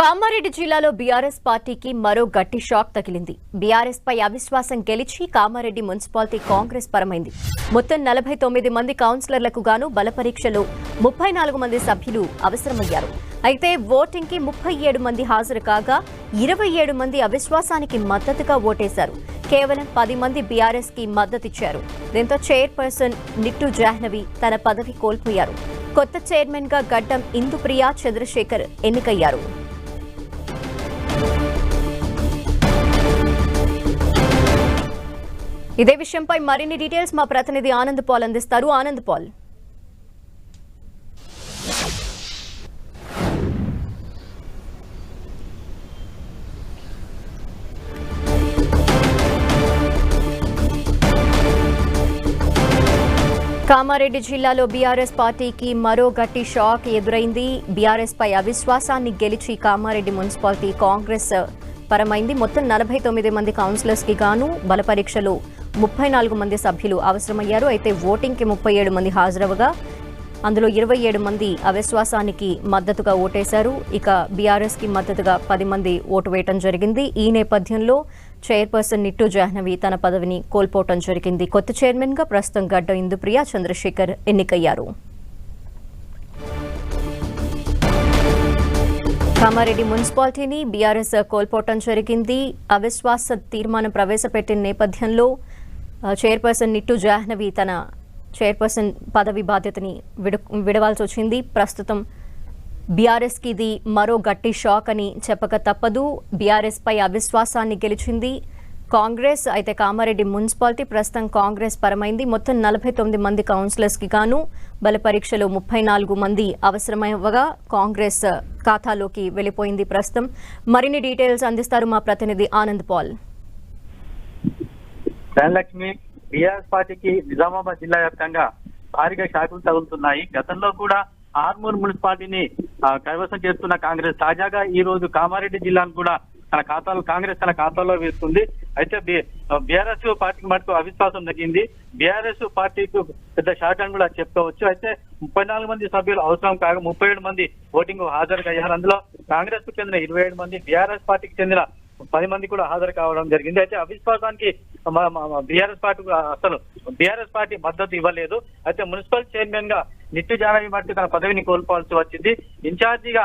కామారెడ్డి జిల్లాలో బీఆర్ఎస్ పార్టీకి మరో గట్టి షాక్ తగిలింది. బీఆర్ఎస్ పై అవిశ్వాసం గెలిచి కామారెడ్డి మున్సిపాలిటీ కాంగ్రెస్ పరమైంది. మొత్తం నలభై తొమ్మిది మంది కౌన్సిలర్లకు గాను బలపరీక్షలో ముప్పై నాలుగు మంది సభ్యులు అవసరమయ్యారు. అయితే ఓటింగ్కి ముప్పై ఏడు మంది హాజరు కాగా ఇరవై ఏడు మంది అవిశ్వాసానికి మద్దతుగా ఓటేశారు. కేవలం పది మంది బీఆర్ఎస్కి మద్దతిచ్చారు. దీంతో చైర్పర్సన్ నిట్టు జాహ్నవి తన పదవి కోల్పోయారు. కొత్త చైర్మన్గా గడ్డం ఇందుప్రియ చంద్రశేఖర్ ఎన్నికయ్యారు. ఇదే విషయంపై మరిన్ని డీటెయిల్స్ మా ప్రతినిధి ఆనంద్ పాల్ అందిస్తారు. ఆనంద్ పాల్. కామారెడ్డి జిల్లాలో బీఆర్ఎస్ పార్టీకి మరో గట్టి షాక్ ఎదురైంది. బీఆర్ఎస్ పై అవిశ్వాసాన్ని గెలిచి కామారెడ్డి మున్సిపాలిటీ కాంగ్రెస్ పరమైంది. మొత్తం నలభై తొమ్మిది మంది కౌన్సిలర్స్కి గాను బలపరీక్షలు ముప్పై నాలుగు మంది సభ్యులు అవసరమయ్యారు. అయితే ఓటింగ్కి ముప్పై ఏడు మంది హాజరవగా అందులో ఇరవై ఏడు మంది అవిశ్వాసానికి మద్దతుగా ఓటేశారు. ఇక బీఆర్ఎస్కి మద్దతుగా పది మంది ఓటు వేయటం జరిగింది. ఈ నేపథ్యంలో చైర్పర్సన్ నిట్టు జాహ్నవి తన పదవిని కోల్పోవటం జరిగింది. కొత్త చైర్మన్గా ప్రస్తుతం గడ్డ ఇందుప్రియ చంద్రశేఖర్ ఎన్నికయ్యారు. కామారెడ్డి మున్సిపాలిటీని బీఆర్ఎస్ కోల్పోవటం జరిగింది. అవిశ్వాస తీర్మానం ప్రవేశపెట్టిన నేపథ్యంలో చైర్పర్సన్ నిట్టు జాహ్నవి తన చైర్పర్సన్ పదవి బాధ్యతని విడు విడవాల్సి వచ్చింది. ప్రస్తుతం బీఆర్ఎస్కి ఇది మరో గట్టి షాక్ అని చెప్పక తప్పదు. బీఆర్ఎస్పై అవిశ్వాసాన్ని గెలిచింది కాంగ్రెస్. అయితే కామారెడ్డి మున్సిపాలిటీ ప్రస్తుతం కాంగ్రెస్ పరమైంది. మొత్తం నలభై తొమ్మిది మంది కౌన్సిలర్స్కి గాను బల పరీక్షలో ముప్పై నాలుగు మంది అవసరమవ్వగా కాంగ్రెస్ ఖాతాలోకి వెళ్ళిపోయింది ప్రస్తుతం. మరిన్ని డీటెయిల్స్ అందిస్తారు మా ప్రతినిధి ఆనంద్ పాల్. ధనలక్ష్మి బీఆర్ఎస్ పార్టీకి నిజామాబాద్ జిల్లా వ్యాప్తంగా భారీగా షాకులు తగులుతున్నాయి. గతంలో కూడా ఆర్మూర్ మున్సిపాలిటీని కైవసం చేస్తున్న కాంగ్రెస్ తాజాగా ఈ రోజు కామారెడ్డి జిల్లాను కూడా తన ఖాతాలో కాంగ్రెస్ తన ఖాతాలో వేస్తుంది. అయితే బీఆర్ఎస్ పార్టీకి మటుకు అవిశ్వాసం తగ్గింది. బీఆర్ఎస్ పార్టీకి పెద్ద షాక్ అని కూడా చెప్పుకోవచ్చు. అయితే ముప్పై నాలుగు మంది సభ్యులు అవసరం కాగా ముప్పై ఏడు మంది ఓటింగ్ హాజరు అయ్యారు అందులో కాంగ్రెస్కు చెందిన ఇరవై ఏడు మంది బీఆర్ఎస్ పార్టీకి చెందిన పది మంది కూడా హాజరు కావడం జరిగింది. అయితే అవిశ్వాసానికి బీఆర్ఎస్ పార్టీ అసలు బీఆర్ఎస్ పార్టీ మద్దతు ఇవ్వలేదు. అయితే మున్సిపల్ చైర్మన్గా నిట్టు జానవి మట్టి తన పదవిని కోల్పోవాల్సి వచ్చింది. ఇన్ఛార్జిగా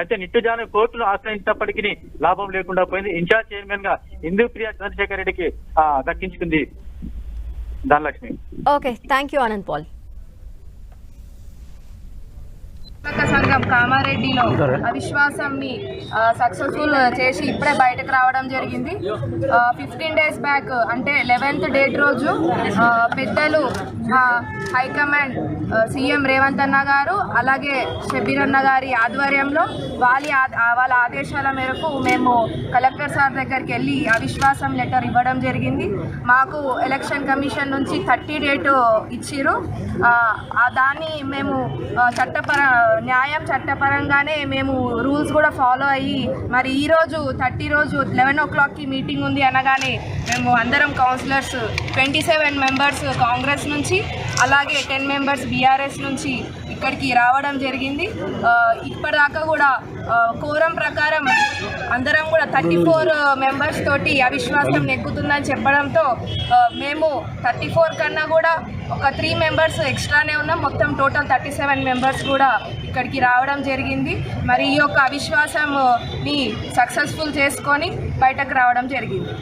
అయితే నిట్టు జానవి కోర్టును ఆశ్రయించినప్పటికీ లాభం లేకుండా పోయింది. ఇన్ఛార్జ్ చైర్మన్గా ఇందుప్రియ చంద్రశేఖర్ రెడ్డికి దక్కించుకుంది Dhanalakshmi. Okay thank you Anand Paul. సంఘం కామారెడ్డిలో అవిశ్వాసంని సక్సెస్ఫుల్ చేసి ఇప్పుడే బయటకు రావడం జరిగింది. ఫిఫ్టీన్ డేస్ బ్యాక్ అంటే లెవెన్త్ డేట్ రోజు పెద్దలు హైకమాండ్ సీఎం రేవంత్ అన్న గారు అలాగే షబీర్ అన్న గారి ఆధ్వర్యంలో వాళ్ళ వాళ్ళ ఆదేశాల మేరకు మేము కలెక్టర్ సార్ దగ్గరికి వెళ్ళి అవిశ్వాసం లెటర్ ఇవ్వడం జరిగింది. మాకు ఎలక్షన్ కమిషన్ నుంచి థర్టీ డేట్ ఆ దాన్ని మేము చట్టపర న్యాయం చట్టపరంగానే మేము రూల్స్ కూడా ఫాలో అయ్యి మరి ఈరోజు థర్టీ రోజు లెవెన్ ఓ క్లాక్కి మీటింగ్ ఉంది అనగానే మేము అందరం councillors twenty seven members Congress నుంచి అలాగే టెన్ మెంబర్స్ బీఆర్ఎస్ నుంచి ఇక్కడికి రావడం జరిగింది. ఇప్పటిదాకా కూడా కోరం ప్రకారం అందరం కూడా థర్టీ ఫోర్ మెంబర్స్ తోటి అవిశ్వాసం నెగ్గుతుందని చెప్పడంతో మేము థర్టీ ఫోర్ కన్నా కూడా ఒక త్రీ మెంబర్స్ ఎక్స్ట్రానే ఉన్నాం. మొత్తం టోటల్ థర్టీ సెవెన్ మెంబర్స్ కూడా ఇక్కడికి రావడం జరిగింది. మరి ఈ యొక్క అవిశ్వాసంని సక్సెస్ఫుల్ చేసుకొని బయటకు రావడం జరిగింది.